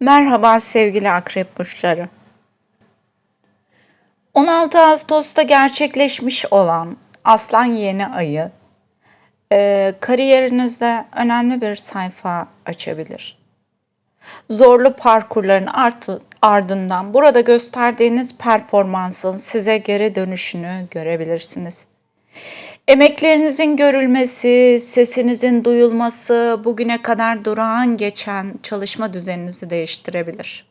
Merhaba sevgili akrep burçları. 16 Ağustos'ta gerçekleşmiş olan Aslan yeni ayı e, kariyerinizde önemli bir sayfa açabilir. Zorlu parkurların artı, ardından burada gösterdiğiniz performansın size geri dönüşünü görebilirsiniz. Emeklerinizin görülmesi, sesinizin duyulması bugüne kadar durağan geçen çalışma düzeninizi değiştirebilir.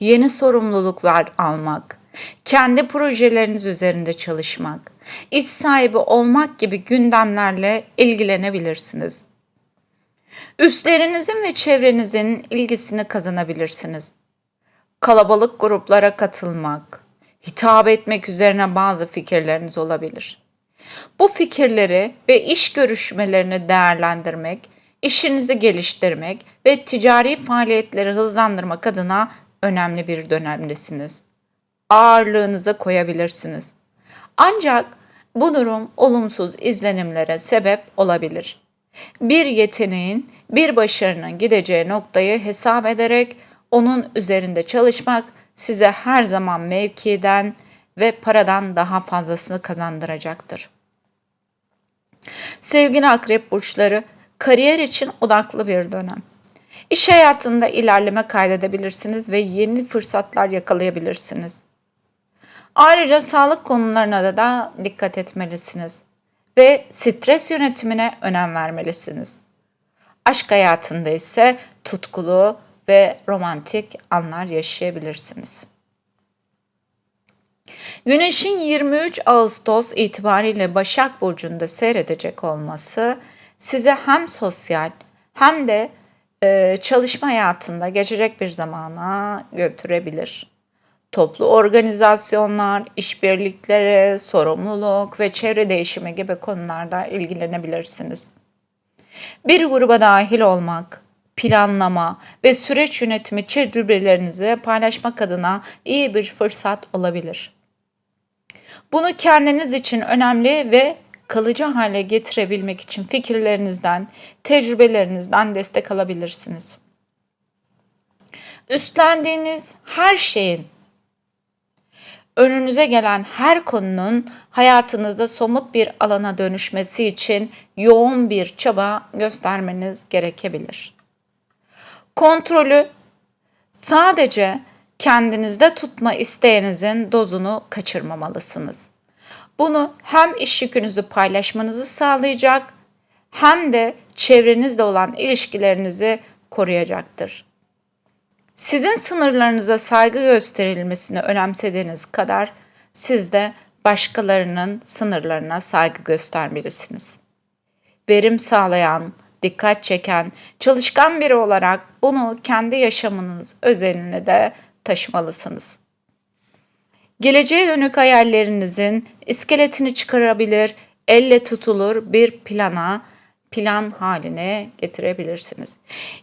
Yeni sorumluluklar almak, kendi projeleriniz üzerinde çalışmak, iş sahibi olmak gibi gündemlerle ilgilenebilirsiniz. Üstlerinizin ve çevrenizin ilgisini kazanabilirsiniz. Kalabalık gruplara katılmak, hitap etmek üzerine bazı fikirleriniz olabilir. Bu fikirleri ve iş görüşmelerini değerlendirmek, işinizi geliştirmek ve ticari faaliyetleri hızlandırmak adına önemli bir dönemdesiniz. Ağırlığınızı koyabilirsiniz. Ancak bu durum olumsuz izlenimlere sebep olabilir. Bir yeteneğin, bir başarının gideceği noktayı hesap ederek onun üzerinde çalışmak size her zaman mevkiden ve paradan daha fazlasını kazandıracaktır. Sevgili akrep burçları, kariyer için odaklı bir dönem. İş hayatında ilerleme kaydedebilirsiniz ve yeni fırsatlar yakalayabilirsiniz. Ayrıca sağlık konularına da, da dikkat etmelisiniz ve stres yönetimine önem vermelisiniz. Aşk hayatında ise tutkulu ve romantik anlar yaşayabilirsiniz. Güneşin 23 Ağustos itibariyle Başak Burcu'nda seyredecek olması size hem sosyal hem de e, çalışma hayatında geçecek bir zamana götürebilir. Toplu organizasyonlar, işbirlikleri, sorumluluk ve çevre değişimi gibi konularda ilgilenebilirsiniz. Bir gruba dahil olmak, planlama ve süreç yönetimi tecrübelerinizi paylaşmak adına iyi bir fırsat olabilir. Bunu kendiniz için önemli ve kalıcı hale getirebilmek için fikirlerinizden, tecrübelerinizden destek alabilirsiniz. Üstlendiğiniz her şeyin önünüze gelen her konunun hayatınızda somut bir alana dönüşmesi için yoğun bir çaba göstermeniz gerekebilir. Kontrolü sadece kendinizde tutma isteğinizin dozunu kaçırmamalısınız. Bunu hem iş yükünüzü paylaşmanızı sağlayacak hem de çevrenizde olan ilişkilerinizi koruyacaktır. Sizin sınırlarınıza saygı gösterilmesini önemsediğiniz kadar siz de başkalarının sınırlarına saygı göstermelisiniz. Verim sağlayan, dikkat çeken, çalışkan biri olarak bunu kendi yaşamınız özeline de taşımalısınız. Geleceğe dönük hayallerinizin iskeletini çıkarabilir, elle tutulur bir plana, plan haline getirebilirsiniz.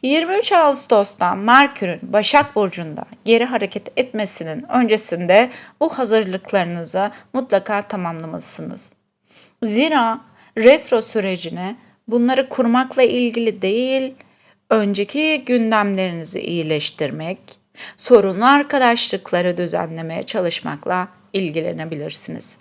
23 Ağustos'ta Merkür'ün Başak Burcu'nda geri hareket etmesinin öncesinde bu hazırlıklarınızı mutlaka tamamlamalısınız. Zira retro sürecine bunları kurmakla ilgili değil, önceki gündemlerinizi iyileştirmek, sorunlu arkadaşlıkları düzenlemeye çalışmakla ilgilenebilirsiniz.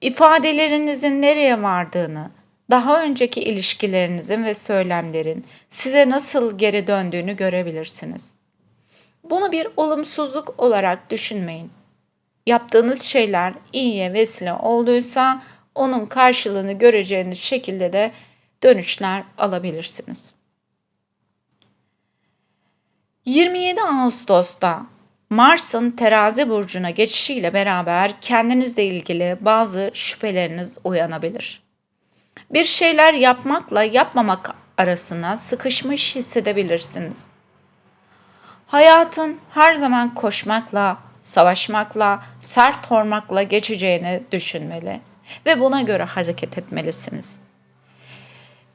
İfadelerinizin nereye vardığını, daha önceki ilişkilerinizin ve söylemlerin size nasıl geri döndüğünü görebilirsiniz. Bunu bir olumsuzluk olarak düşünmeyin. Yaptığınız şeyler iyiye vesile olduysa onun karşılığını göreceğiniz şekilde de dönüşler alabilirsiniz. 27 Ağustos'ta Mars'ın terazi burcuna geçişiyle beraber kendinizle ilgili bazı şüpheleriniz uyanabilir. Bir şeyler yapmakla yapmamak arasına sıkışmış hissedebilirsiniz. Hayatın her zaman koşmakla, savaşmakla, sert olmakla geçeceğini düşünmeli ve buna göre hareket etmelisiniz.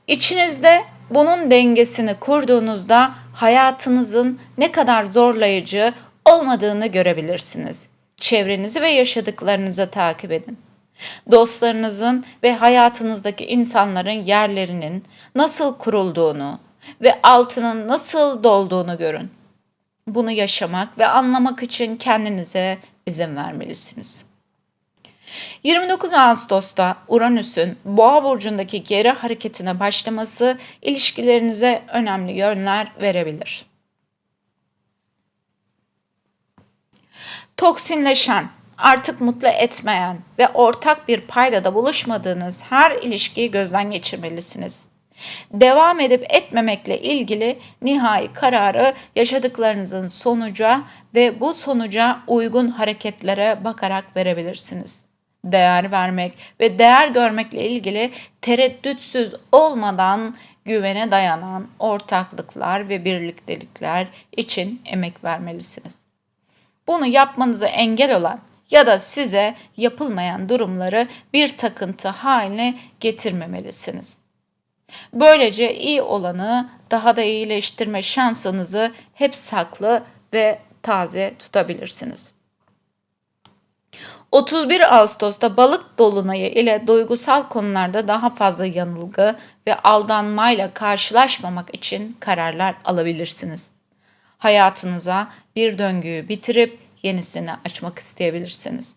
İçinizde bunun dengesini kurduğunuzda hayatınızın ne kadar zorlayıcı olmadığını görebilirsiniz. Çevrenizi ve yaşadıklarınızı takip edin. Dostlarınızın ve hayatınızdaki insanların yerlerinin nasıl kurulduğunu, ve altının nasıl dolduğunu görün. Bunu yaşamak ve anlamak için kendinize izin vermelisiniz. 29 Ağustos'ta Uranüs'ün Boğa burcundaki geri hareketine başlaması ilişkilerinize önemli yönler verebilir. Toksinleşen, artık mutlu etmeyen ve ortak bir paydada buluşmadığınız her ilişkiyi gözden geçirmelisiniz. Devam edip etmemekle ilgili nihai kararı yaşadıklarınızın sonuca ve bu sonuca uygun hareketlere bakarak verebilirsiniz. Değer vermek ve değer görmekle ilgili tereddütsüz olmadan güvene dayanan ortaklıklar ve birliktelikler için emek vermelisiniz. Bunu yapmanıza engel olan ya da size yapılmayan durumları bir takıntı haline getirmemelisiniz. Böylece iyi olanı daha da iyileştirme şansınızı hep saklı ve taze tutabilirsiniz. 31 Ağustos'ta balık dolunayı ile duygusal konularda daha fazla yanılgı ve aldanmayla karşılaşmamak için kararlar alabilirsiniz. Hayatınıza bir döngüyü bitirip yenisini açmak isteyebilirsiniz.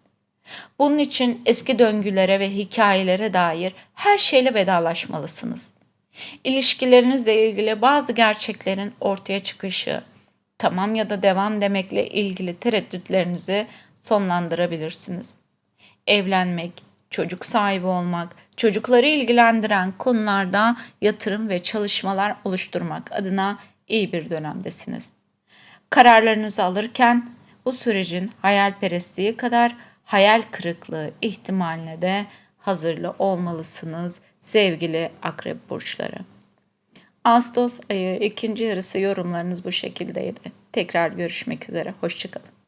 Bunun için eski döngülere ve hikayelere dair her şeyle vedalaşmalısınız. İlişkilerinizle ilgili bazı gerçeklerin ortaya çıkışı, tamam ya da devam demekle ilgili tereddütlerinizi sonlandırabilirsiniz. Evlenmek, çocuk sahibi olmak, çocukları ilgilendiren konularda yatırım ve çalışmalar oluşturmak adına iyi bir dönemdesiniz. Kararlarınızı alırken bu sürecin hayalperestliği kadar hayal kırıklığı ihtimaline de hazırlı olmalısınız sevgili akrep burçları. Ağustos ayı ikinci yarısı yorumlarınız bu şekildeydi. Tekrar görüşmek üzere. Hoşçakalın.